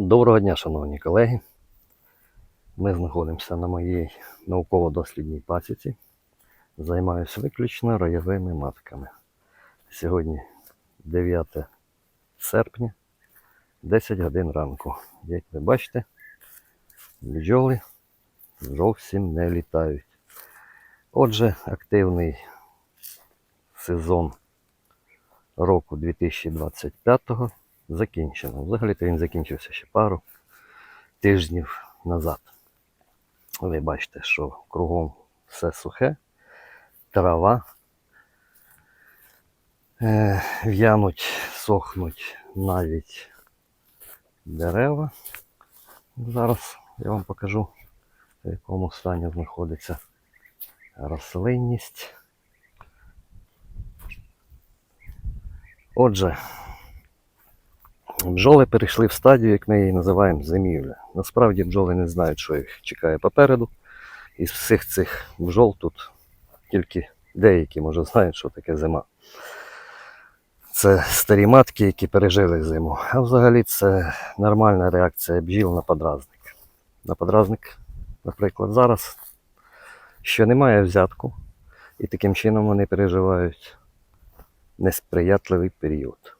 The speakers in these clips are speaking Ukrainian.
Доброго дня, шановні колеги. Ми знаходимося на моїй науково-дослідній пасіці. Займаюся виключно роєвими матками. Сьогодні 9 серпня, 10 годин ранку. Як ви бачите, бджоли зовсім не літають. Отже, активний сезон року 2025 закінчено. Взагалі-то він закінчився ще пару тижнів назад. Ви бачите, що кругом все сухе, трава, е, в'януть, сохнуть навіть дерева. Зараз я вам покажу, в якому стані знаходиться рослинність. Отже, Бджоли перейшли в стадію, як ми її називаємо, зимівля. Насправді бджоли не знають, що їх чекає попереду. Із всіх цих бджол тут тільки деякі, може, знають, що таке зима. Це старі матки, які пережили зиму. А взагалі це нормальна реакція бджіл на подразник. На подразник, наприклад, зараз ще немає взятку, і таким чином вони переживають несприятливий період.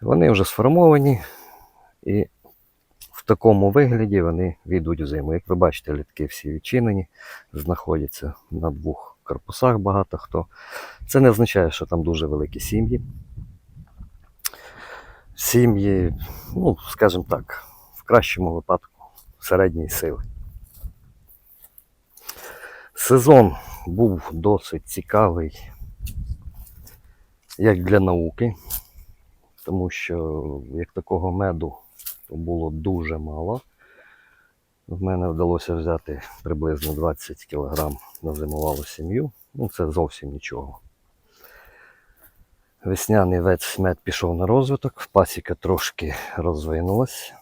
Вони вже сформовані і в такому вигляді вони війдуть в зиму. Як ви бачите, літки всі відчинені, знаходяться на двох корпусах багато хто. Це не означає, що там дуже великі сім'ї. Сім'ї, ну, скажімо так, в кращому випадку середньої сили. Сезон був досить цікавий як для науки тому що як такого меду то було дуже мало. В мене вдалося взяти приблизно 20 кг на зимувалу сім'ю. Ну, це зовсім нічого. Весняний весь мед пішов на розвиток, пасіка трошки розвинулась.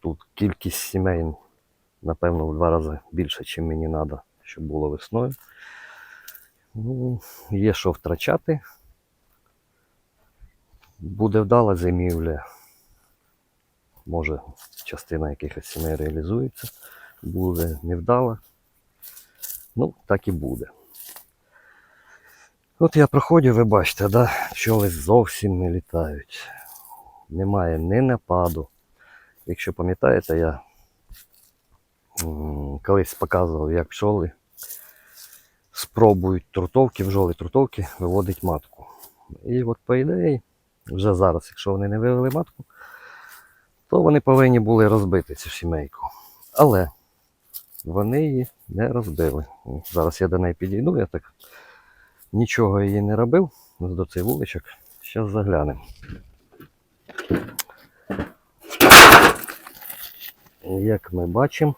Тут кількість сімей, напевно, в два рази більше, ніж мені треба, щоб було весною. Ну, Є що втрачати, буде вдала зимівля. Може, частина якихось сімей реалізується, буде невдала. Ну, так і буде. От я проходжу, ви бачите, да, пчоли зовсім не літають. Немає ні нападу. Якщо пам'ятаєте, я колись показував, як пчоли спробують трутовки, бджоли трутовки виводить матку. І от по ідеї, вже зараз, якщо вони не вивели матку, то вони повинні були розбити цю сімейку. Але вони її не розбили. Зараз я до неї підійду, я так нічого її не робив. До цих вуличок. Зараз заглянемо. Як ми бачимо,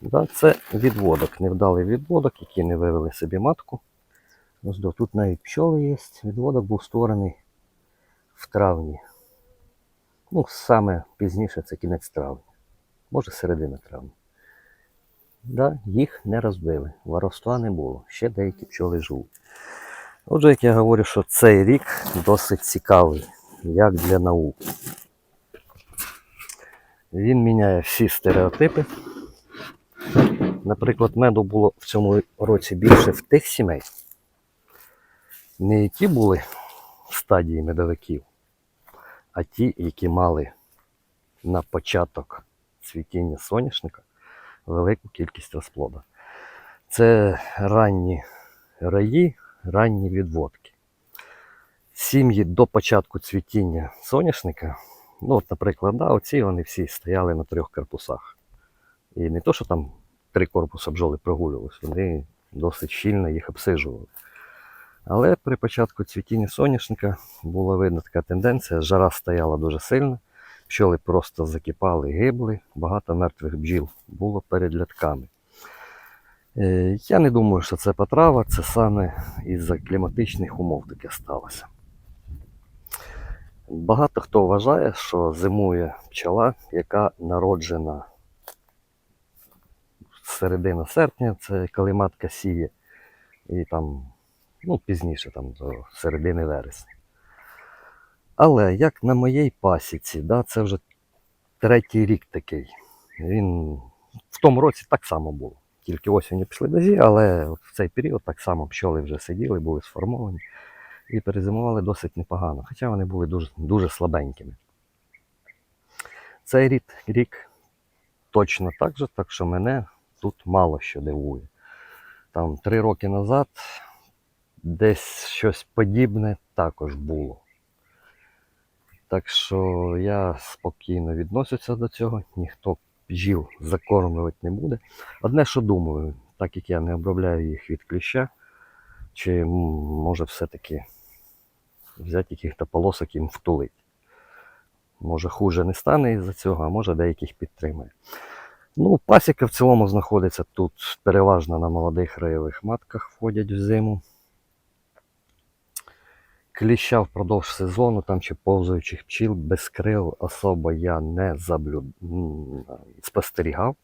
да, це відводок, невдалий відводок, який не вивели собі матку. Тут навіть пчоли є. Відводок був створений в травні. Ну, саме пізніше це кінець травня. Може середина травня. Да, їх не розбили, воровства не було. Ще деякі пчоли живуть. Отже, як я говорю, що цей рік досить цікавий, як для науки. Він міняє всі стереотипи. Наприклад, меду було в цьому році більше в тих сімей, не які були стадії медовиків, а ті, які мали на початок цвітіння соняшника велику кількість розплоду. Це ранні раї, ранні відводки. Сім'ї до початку цвітіння соняшника, ну, от, наприклад, да, оці вони всі стояли на трьох корпусах. І не то, що там три корпуси бджоли прогулювалися, вони досить щільно їх обсижували. Але при початку цвітіння соняшника була видна така тенденція, жара стояла дуже сильно, пчоли просто закипали, гибли, багато мертвих бджіл було перед лятками. Е, Я не думаю, що це потрава, це саме із-за кліматичних умов таке сталося. Багато хто вважає, що зимує пчола, яка народжена середина серпня, це коли матка сіє, і там, ну, пізніше, там, до середини вересня. Але як на моїй пасіці, да, це вже третій рік такий. Він в тому році так само було. Тільки осінню пішли дожі, але в цей період так само пчоли вже сиділи, були сформовані і перезимували досить непогано, хоча вони були дуже, дуже слабенькими. Цей рік, рік точно так же, так що мене тут мало що дивує. Там три роки назад десь щось подібне також було. Так що я спокійно відносився до цього, ніхто жів закормлювати не буде. Одне, що думаю, так як я не обробляю їх від кліща, чи може все-таки взяти яких-то полосок їм втулить. Може, хуже не стане із-за цього, а може деяких підтримає. Ну, пасіка в цілому знаходиться тут переважно на молодих раєвих матках входять в зиму. Кліща впродовж сезону там чи повзаючих пчіл без крил особо я не заблю... спостерігав.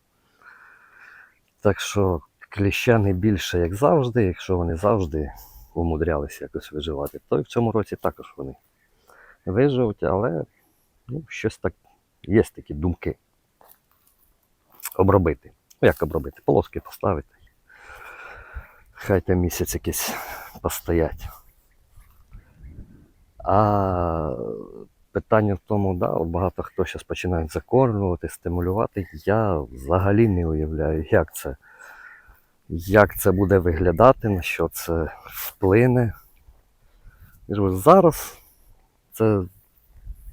Так що кліща не більше, як завжди, якщо вони завжди умудрялися якось виживати, то і в цьому році також вони виживуть, але ну, щось так є такі думки. Обробити. Ну, як обробити? Полоски поставити. Хай там місяць якийсь постоять. А питання в тому, да, багато хто зараз починає закормлювати, стимулювати. Я взагалі не уявляю, як це, як це буде виглядати, на що це вплине. Зараз це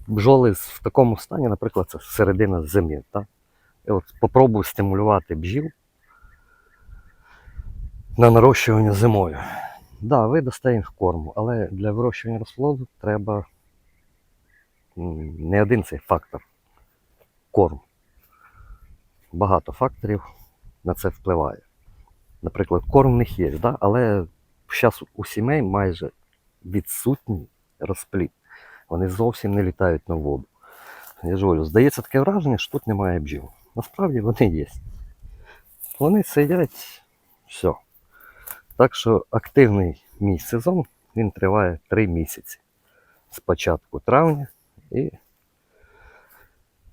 бджоли в такому стані, наприклад, це середина зими. Так? І от попробую стимулювати бджіл на нарощування зимою. Да, ви дасте їм корму, але для вирощування розплоду треба не один цей фактор корм. Багато факторів на це впливає. Наприклад, корм в них є, да? але зараз у сімей майже відсутній розплід. Вони зовсім не літають на воду. Я ж говорю, здається таке враження, що тут немає бджіл. Насправді вони є. Вони сидять, все. Так що активний мій сезон він триває 3 місяці. З початку травня і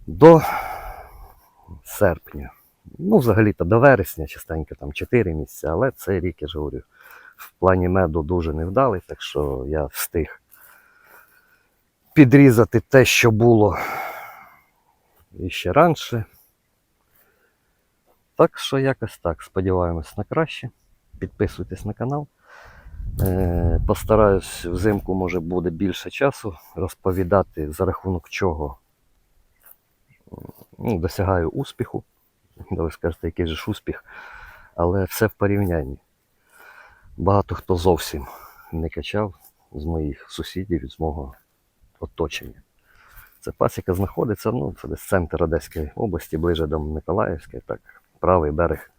до серпня. Ну, взагалі-то до вересня, частенько там 4 місяці, але цей рік, я ж говорю, в плані меду дуже невдалий, так що я встиг підрізати те, що було і ще раніше. Так що якось так. Сподіваємось на краще. Підписуйтесь на канал. Е, Постараюсь взимку, може, буде більше часу розповідати, за рахунок чого ну, досягаю успіху. Ви скажете, який же ж успіх. Але все в порівнянні. Багато хто зовсім не качав з моїх сусідів, з мого оточення. Це пасіка знаходиться, ну, це десь центр Одеської області, ближе до Миколаївської, так, правий берег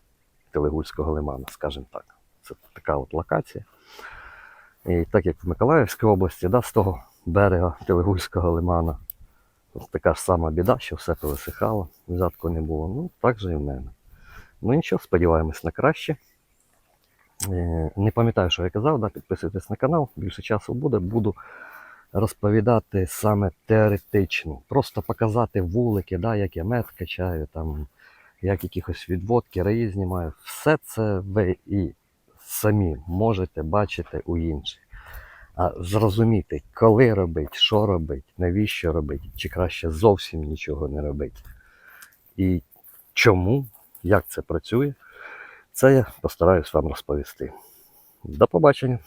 Телегульського лимана, скажімо так. Це така от локація. І так як в Миколаївській області, да, з того берега Телегульського лимана, така ж сама біда, що все повисихало, взятку не було. Ну, так же і в мене. Ну нічого, сподіваємось на краще. Е, Не пам'ятаю, що я казав, да, підписуйтесь на канал, більше часу буде. Буду розповідати саме теоретично. Просто показати вулики, да, як я мед качаю, там, як якихось відводки, раї знімаю. Все це ви і самі можете бачити у інших. А зрозуміти, коли робити, що робити, навіщо робити, чи краще зовсім нічого не робити. І чому, як це працює, це я постараюсь вам розповісти. До побачення!